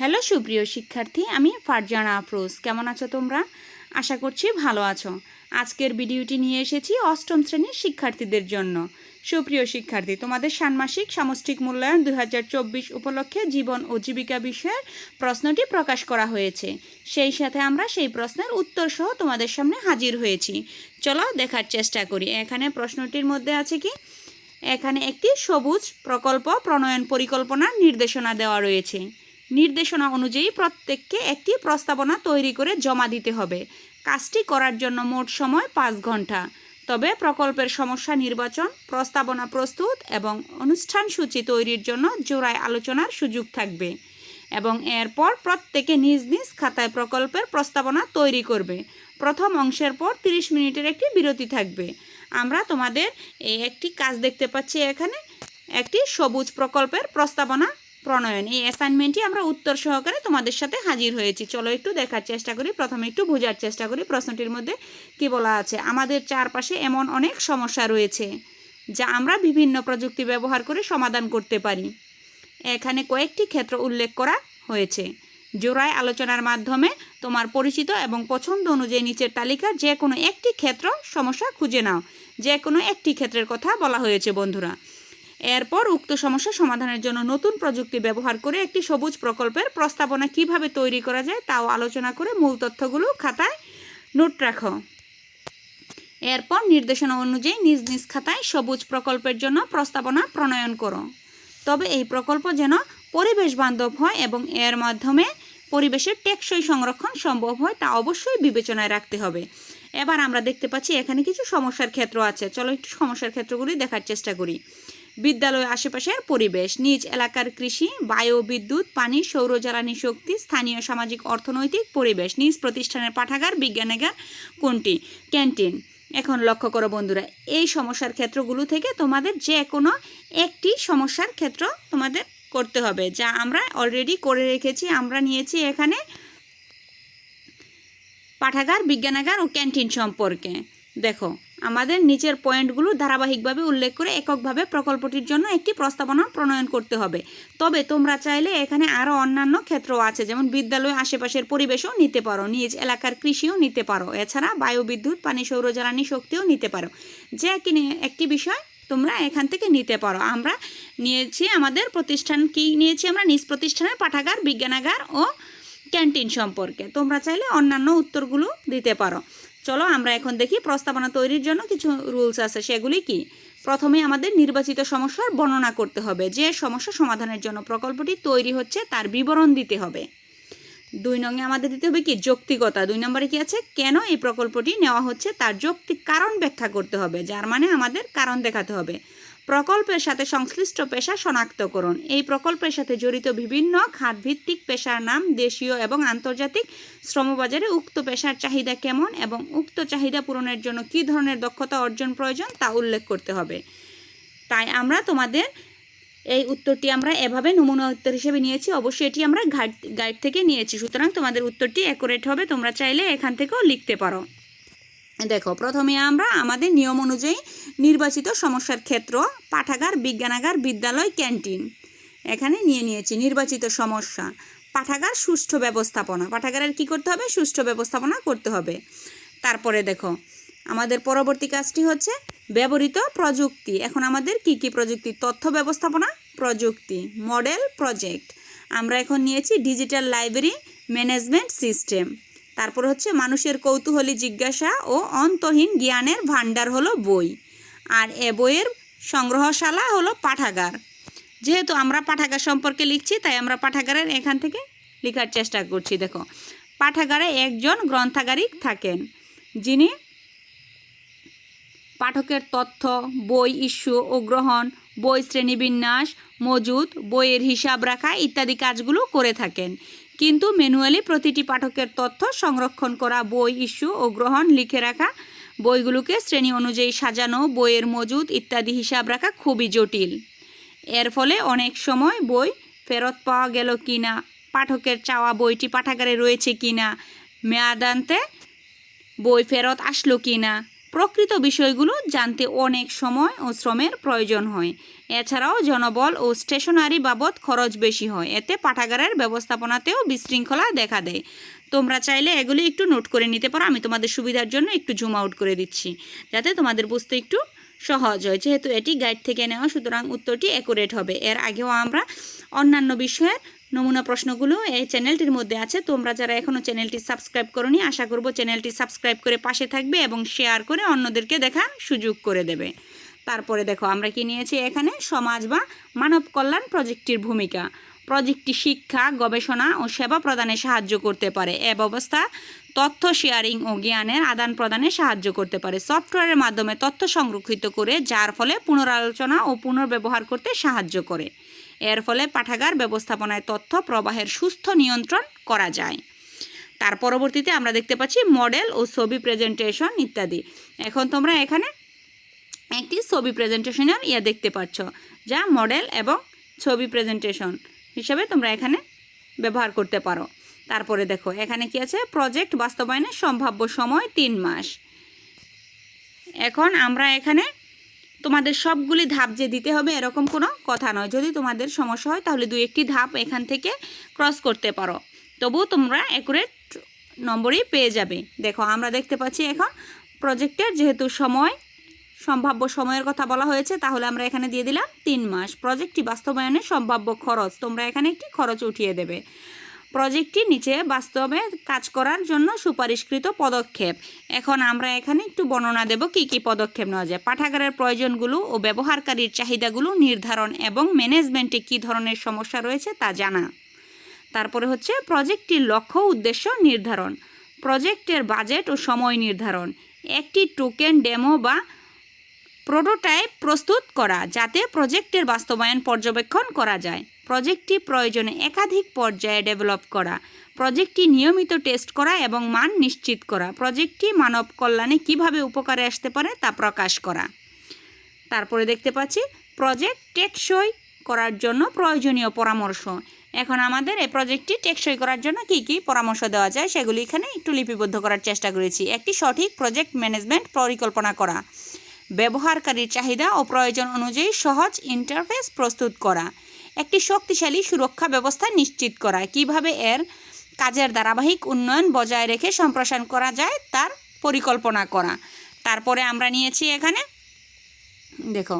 Hello, সুপ্রিয় শিক্ষার্থী, আমি ফারজানা আফরোজ। কেমন আছো তোমরা? আশা করছি ভালো আছো। আজকের ভিডিওটি নিয়ে এসেছি অষ্টম শ্রেণির শিক্ষার্থীদের জন্য। সুপ্রিয় শিক্ষার্থী, তোমাদের ষান্মাসিক সামষ্টিক মূল্যায়ন দু হাজার চব্বিশ উপলক্ষে জীবন ও জীবিকা বিষয়ের প্রশ্নটি প্রকাশ করা হয়েছে। সেই সাথে আমরা সেই প্রশ্নের উত্তর সহ তোমাদের সামনে হাজির হয়েছি। চলো দেখার চেষ্টা করি। এখানে প্রশ্নটির মধ্যে আছে কি? এখানে একটি সবুজ প্রকল্প প্রণয়ন পরিকল্পনার নির্দেশনা দেওয়া রয়েছে। নির্দেশনা অনুযায়ী প্রত্যেককে একটি প্রস্তাবনা তৈরি করে জমা দিতে হবে। কাজটি করার জন্য মোট সময় পাঁচ ঘণ্টা। তবে প্রকল্পের সমস্যা নির্বাচন, প্রস্তাবনা প্রস্তুত এবং অনুষ্ঠান সূচি তৈরির জন্য জোড়ায় আলোচনার সুযোগ থাকবে এবং এরপর প্রত্যেকে নিজ নিজ খাতায় প্রকল্পের প্রস্তাবনা তৈরি করবে। প্রথম অংশের পর 30 মিনিটের একটি বিরতি থাকবে। আমরা তোমাদের এই একটি কাজ দেখতে পাচ্ছি এখানে। একটি সবুজ প্রকল্পের প্রস্তাবনা প্রণয়ন এই অ্যাসাইনমেন্টটি আমরা উত্তর সহকারে তোমাদের সাথে হাজির হয়েছি। চলো একটু দেখার চেষ্টা করি, প্রথমে একটু বোঝার চেষ্টা করি প্রশ্নটির মধ্যে কি বলা আছে। আমাদের চারপাশে এমন অনেক সমস্যা রয়েছে, যা আমরা বিভিন্ন প্রযুক্তি ব্যবহার করে সমাধান করতে পারি। এখানে কয়েকটি ক্ষেত্র উল্লেখ করা হয়েছে। জোড়ায় আলোচনার মাধ্যমে তোমার পরিচিত এবং পছন্দ অনুযায়ী নিচের তালিকার যে কোনো একটি ক্ষেত্র সমস্যা খুঁজে নাও। যে কোনো একটি ক্ষেত্রের কথা বলা হয়েছে, বন্ধুরা। এরপর উক্ত সমস্যা সমাধানের জন্য নতুন প্রযুক্তি ব্যবহার করে একটি সবুজ প্রকল্পের প্রস্তাবনা কীভাবে তৈরি করা যায় তাও আলোচনা করে মূল তথ্যগুলো খাতায় নোট রাখো। এরপর নির্দেশনা অনুযায়ী নিজ নিজ খাতায় সবুজ প্রকল্পের জন্য প্রস্তাবনা প্রণয়ন করো। তবে এই প্রকল্প যেন পরিবেশ বান্ধব হয় এবং এর মাধ্যমে পরিবেশের টেকসই সংরক্ষণ সম্ভব হয় তা অবশ্যই বিবেচনায় রাখতে হবে। এবার আমরা দেখতে পাচ্ছি এখানে কিছু সমস্যার ক্ষেত্র আছে। চলো একটু সমস্যার ক্ষেত্রগুলি দেখার চেষ্টা করি। বিদ্যালয় আশেপাশের পরিবেশ। নিজ এলাকার কৃষি বায়ু বিদ্যুৎ পানি, সৌরজ্বালানি শক্তি, স্থানীয় সামাজিক অর্থনৈতিক পরিবেশ, নিজ প্রতিষ্ঠানের পাঠাগার বিজ্ঞানাগার কোনটি? ক্যান্টিন। এখন লক্ষ্য করো বন্ধুরা, এই সমস্যার ক্ষেত্রগুলো থেকে তোমাদের যে কোনো একটি সমস্যার ক্ষেত্র তোমাদের করতে হবে, যা আমরা অলরেডি করে রেখেছি, আমরা নিয়েছি এখানে পাঠাগার বিজ্ঞানাগার ও ক্যান্টিন সম্পর্কে। দেখো আমাদের নিচের পয়েন্টগুলো ধারাবাহিকভাবে উল্লেখ করে এককভাবে প্রকল্পটির জন্য একটি প্রস্তাবনা প্রণয়ন করতে হবে। তবে তোমরা চাইলে এখানে আরও অন্যান্য ক্ষেত্র আছে, যেমন বিদ্যালয় আশেপাশের পরিবেশও নিতে পারো, নিজ এলাকার কৃষিও নিতে পারো। এছাড়া বায়ু বিদ্যুৎ পানি সৌরজ্বালানি শক্তিও নিতে পারো। যে কিনে একটি বিষয় তোমরা এখান থেকে নিতে পারো। আমরা নিয়েছি আমাদের প্রতিষ্ঠান কি নিয়েছি? আমরা নিজ প্রতিষ্ঠানের পাঠাগার, বিজ্ঞানাগার ও ক্যান্টিন সম্পর্কে। তোমরা চাইলে অন্যান্য উত্তরগুলো দিতে পারো। চলো আমরা এখন দেখি প্রস্তাবনা তৈরির জন্য কিছু রুলস আছে, সেগুলি কি? প্রথমে আমাদের নির্বাচিত সমস্যার বর্ণনা করতে হবে, যে সমস্যা সমাধানের জন্য প্রকল্পটি তৈরি হচ্ছে তার বিবরণ দিতে হবে। দুই নঙে আমাদের দিতে হবে কি? যৌক্তিকতা। দুই নম্বরে কি আছে? কেন এই প্রকল্পটি নেওয়া হচ্ছে? তার যৌক্তিক কারণ ব্যাখ্যা করতে হবে, যার মানে আমাদের কারণ দেখাতে হবে। প্রকল্পের সাথে সংশ্লিষ্ট পেশা শনাক্তকরণ এই প্রকল্পের সাথে জড়িত বিভিন্ন খাতভিত্তিক পেশার নাম, দেশীয় এবং আন্তর্জাতিক শ্রমবাজারে উক্ত পেশার চাহিদা কেমন এবং উক্ত চাহিদা পূরণের জন্য কী ধরনের দক্ষতা অর্জন প্রয়োজন তা উল্লেখ করতে হবে। তাই আমরা তোমাদের এই উত্তরটি আমরা এভাবে নমুনা উত্তর হিসেবে নিয়েছি। অবশ্যই এটি আমরা গাইড গাইড থেকে নিয়েছি। সুতরাং তোমাদের উত্তরটি অ্যাকুরেট হবে। তোমরা চাইলে এখান থেকেও লিখতে পারো। দেখো, প্রথমে আমরা আমাদের নিয়ম অনুযায়ী নির্বাচিত সমস্যার ক্ষেত্র, পাঠাগার, বিজ্ঞানাগার, বিদ্যালয়, ক্যান্টিন। এখানে নিয়ে নিয়েছি নির্বাচিত সমস্যা। পাঠাগার, সুষ্ঠু ব্যবস্থাপনা। পাঠাগারের কি করতে হবে? সুষ্ঠু ব্যবস্থাপনা করতে হবে। তারপরে দেখো, আমাদের পরবর্তী কাজটি হচ্ছে ব্যবহৃত প্রযুক্তি। এখন আমাদের কি কি প্রযুক্তি? তথ্য ব্যবস্থাপনা, প্রযুক্তি, মডেল, প্রজেক্ট। আমরা এখন নিয়েছি ডিজিটাল লাইব্রেরি ম্যানেজমেন্ট সিস্টেম। তারপর হচ্ছে মানুষের কৌতূহলী জিজ্ঞাসা ও অন্তহীন জ্ঞানের ভাণ্ডার হলো বই। আর এ বইয়ের সংগ্রহশালা হলো পাঠাগার। যেহেতু আমরা পাঠাগার সম্পর্কে লিখছি, তাই আমরা পাঠাগারের এখান থেকে লেখার চেষ্টা করছি। দেখো, পাঠাগারে একজন গ্রন্থাগারিক থাকেন, যিনি পাঠকের তথ্য, বই ইস্যু ও গ্রহণ, বই শ্রেণীবিন্যাস মজুদ, বইয়ের হিসাব রাখা ইত্যাদি কাজগুলো করে থাকেন। কিন্তু ম্যানুয়ালি প্রতিটি পাঠকের তথ্য সংরক্ষণ করা, বই ইস্যু ও গ্রহণ লিখে রাখা, বইগুলোকে শ্রেণি অনুযায়ী সাজানো, বইয়ের মজুদ ইত্যাদি হিসাব রাখা খুবই জটিল। এর ফলে অনেক সময় বই ফেরত পাওয়া গেল কি না পাঠকের চাওয়া বইটি পাঠাগারে রয়েছে কি না মেয়াদান্তে বই ফেরত আসলো কি না প্রকৃত বিষয়গুলো জানতে অনেক সময় ও শ্রমের প্রয়োজন হয়। এছাড়াও জনবল ও স্টেশনারি বাবদ খরচ বেশি হয়। এতে পাঠাগারের ব্যবস্থাপনাতেও বিশৃঙ্খলা দেখা দেয়। তোমরা চাইলে এগুলি একটু নোট করে নিতে পারো। আমি তোমাদের সুবিধার জন্য একটু জুম আউট করে দিচ্ছি, যাতে তোমাদের বুঝতে একটু সহজ হয়। যেহেতু এটি গাইড থেকে নেওয়া, সুতরাং উত্তরটি অ্যাকুরেট হবে। এর আগেও আমরা অন্যান্য বিষয়ের নমুনা প্রশ্নগুলো এই চ্যানেলটির মধ্যে আছে। তোমরা যারা এখনও চ্যানেলটি সাবস্ক্রাইব করনি, আশা করব চ্যানেলটি সাবস্ক্রাইব করে পাশে থাকবে এবং শেয়ার করে অন্যদেরকে দেখার সুযোগ করে দেবে। তারপরে দেখো, আমরা কি নিয়েছি এখানে? সমাজ বা মানব কল্যাণ প্রজেক্টটির ভূমিকা। প্রজেক্টটি শিক্ষা, গবেষণা ও সেবা প্রদানে সাহায্য করতে পারে। এ ব্যবস্থা তথ্য শেয়ারিং ও জ্ঞানের আদান প্রদানে সাহায্য করতে পারে। সফটওয়্যারের মাধ্যমে তথ্য সংরক্ষিত করে, যার ফলে পুনরালোচনা ও পুনর্ব্যবহার করতে সাহায্য করে। এর ফলে পাঠাগার ব্যবস্থাপনায় তথ্য প্রবাহের সুস্থ নিয়ন্ত্রণ করা যায়। তার পরবর্তীতে আমরা দেখতে পাচ্ছি মডেল ও ছবি প্রেজেন্টেশন ইত্যাদি। এখন তোমরা এখানে একটি ছবি প্রেজেন্টেশনের ইয়ে দেখতে পাচ্ছ, যা মডেল এবং ছবি প্রেজেন্টেশন। হিসেবে তোমরা এখানে ব্যবহার করতে পারো। তারপরে দেখো, এখানে কি আছে? প্রজেক্ট বাস্তবায়নের সম্ভাব্য সময় তিন মাস। এখন আমরা এখানে তোমাদের সবগুলি ধাপ যে দিতে হবে এরকম কোনো কথা নয়। যদি তোমাদের সমস্যা হয়, তাহলে দু একটি ধাপ এখান থেকে ক্রস করতে পারো। তবু তোমরা অ্যাকুরেট নম্বরই পেয়ে যাবে। দেখো, আমরা দেখতে পাচ্ছি এখন প্রজেক্টের যেহেতু সময় সম্ভাব্য সময়ের কথা বলা হয়েছে, তাহলে আমরা এখানে দিয়ে দিলাম তিন মাস। প্রজেক্টটি বাস্তবায়নের সম্ভাব্য খরচ, তোমরা এখানে একটি খরচ উঠিয়ে দেবে। প্রজেক্টটি নিচে বাস্তবে কাজ করার জন্য সুপারিশকৃত পদক্ষেপ। এখন আমরা এখানে একটু বর্ণনা দেব কি কি পদক্ষেপ নেওয়া যায়। পাঠাগারের প্রয়োজনগুলো ও ব্যবহারকারীর চাহিদাগুলো নির্ধারণ এবং ম্যানেজমেন্টে কী ধরনের সমস্যা রয়েছে তা জানা। তারপরে হচ্ছে প্রজেক্টটির লক্ষ্য উদ্দেশ্য নির্ধারণ। প্রজেক্টের বাজেট ও সময় নির্ধারণ। একটি টোকেন ডেমো বা প্রোটোটাইপ প্রস্তুত করা, যাতে প্রজেক্টের বাস্তবায়ন পর্যবেক্ষণ করা যায়। প্রজেক্টটি প্রয়োজনে একাধিক পর্যায়ে ডেভেলপ করা, প্রজেক্টটি নিয়মিত টেস্ট করা এবং মান নিশ্চিত করা, প্রজেক্টটি মানব কল্যাণে কীভাবে উপকারে আসতে পারে তা প্রকাশ করা। তারপরে দেখতে পাচ্ছি, প্রজেক্ট টেকসই করার জন্য প্রয়োজনীয় পরামর্শ। এখন আমাদের এই প্রজেক্টটি টেকসই করার জন্য কি কি পরামর্শ দেওয়া যায় সেগুলি এখানে একটু লিপিবদ্ধ করার চেষ্টা করেছি। একটি সঠিক প্রজেক্ট ম্যানেজমেন্ট পরিকল্পনা করা। ব্যবহারকারীর চাহিদা ও প্রয়োজন অনুযায়ী সহজ ইন্টারফেস প্রস্তুত করা, একটি শক্তিশালী সুরক্ষা ব্যবস্থা নিশ্চিত করা, কীভাবে এর কাজের ধারাবাহিক উন্নয়ন বজায় রেখে সম্প্রসারণ করা যায় তার পরিকল্পনা করা। তারপরে আমরা নিয়েছি এখানে, দেখো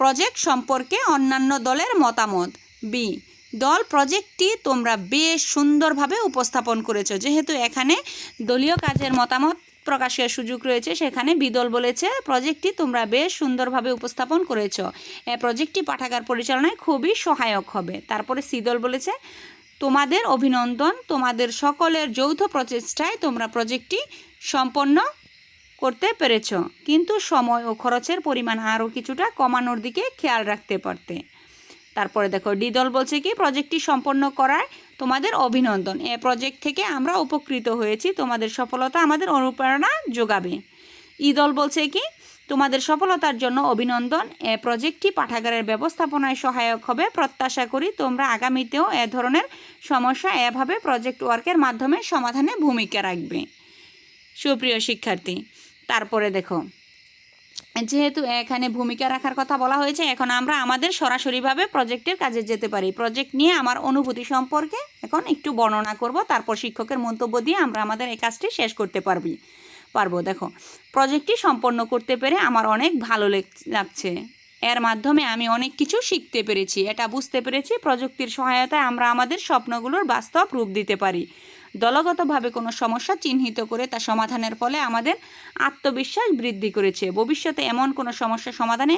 প্রজেক্ট সম্পর্কে অন্যান্য দলের মতামত। বি দল প্রজেক্টটি তোমরা বেশ সুন্দরভাবে উপস্থাপন করেছ। যেহেতু এখানে দলীয় কাজের মতামত প্রকাশের সুযোগ রয়েছে। সেখানে বিদল বলেছে প্রজেক্টটি তোমরা বেশ সুন্দরভাবে উপস্থাপন করেছ। প্রজেক্টটি পাঠাগার পরিচালনায় খুবই সহায়ক হবে। তারপরে সিদল বলেছে, তোমাদের অভিনন্দন। তোমাদের সকলের যৌথ প্রচেষ্টায় তোমরা প্রজেক্টটি সম্পন্ন করতে পেরেছ। কিন্তু সময় ও খরচের পরিমাণ আরও কিছুটা কমানোর দিকে খেয়াল রাখতে পারতে। তারপরে দেখো, ডি দল বলছে কি প্রজেক্টটি সম্পন্ন করায় তোমাদের অভিনন্দন। এ প্রজেক্ট থেকে আমরা উপকৃত হয়েছি, তোমাদের সফলতা আমাদের অনুপ্রেরণা যোগাবে। ই দল বলছে কি, তোমাদের সফলতার জন্য অভিনন্দন, এ প্রজেক্টটি পাঠাগারের ব্যবস্থাপনায় সহায়ক হবে, প্রত্যাশা করি তোমরা আগামীতেও এ ধরনের সমস্যা এভাবে প্রজেক্ট ওয়ার্কের মাধ্যমে সমাধানে ভূমিকা রাখবে। সুপ্রিয় শিক্ষার্থী, তারপরে দেখো যেহেতু এখানে ভূমিকা রাখার কথা বলা হয়েছে, এখন আমরা আমাদের সরাসরিভাবে প্রজেক্টের কাজে যেতে পারি। প্রজেক্ট নিয়ে আমার অনুভূতি সম্পর্কে এখন একটু বর্ণনা করব, তারপর শিক্ষকের মন্তব্য দিয়ে আমরা আমাদের এই কাজটি শেষ করতে পারবি, পারব। দেখো, প্রজেক্টটি সম্পন্ন করতে পেরে আমার অনেক ভালো লেগ- লাগছে। এর মাধ্যমে আমি অনেক কিছু শিখতে পেরেছি। এটা বুঝতে পেরেছি প্রযুক্তির সহায়তায় আমরা আমাদের স্বপ্নগুলোর বাস্তব রূপ দিতে পারি। দলগতভাবে কোনো সমস্যা চিহ্নিত করে তা সমাধানের ফলে আমাদের আত্মবিশ্বাস বৃদ্ধি করেছে। ভবিষ্যতে এমন কোনো সমস্যা সমাধানে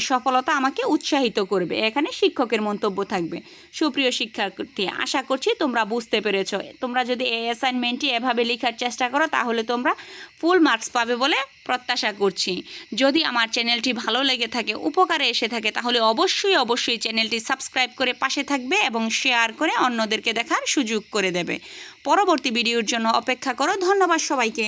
সফলতা আমাকে উৎসাহিত করবে। এখানে শিক্ষকের মন্তব্য থাকবে। সুপ্রিয় শিক্ষার্থী, আশা করছি তোমরা বুঝতে পেরেছ। তোমরা যদি এই অ্যাসাইনমেন্টটি এভাবে লেখার চেষ্টা করো, তাহলে তোমরা ফুল মার্কস পাবে বলে প্রত্যাশা করছি। যদি আমার চ্যানেলটি ভালো লেগে থাকে, উপকারে এসে থাকে, তাহলে অবশ্যই অবশ্যই চ্যানেলটি সাবস্ক্রাইব করে পাশে থাকবে এবং শেয়ার করে অন্যদেরকে দেখার সুযোগ করে দেবে। পরবর্তী ভিডিওর জন্য অপেক্ষা করো। ধন্যবাদ সবাইকে।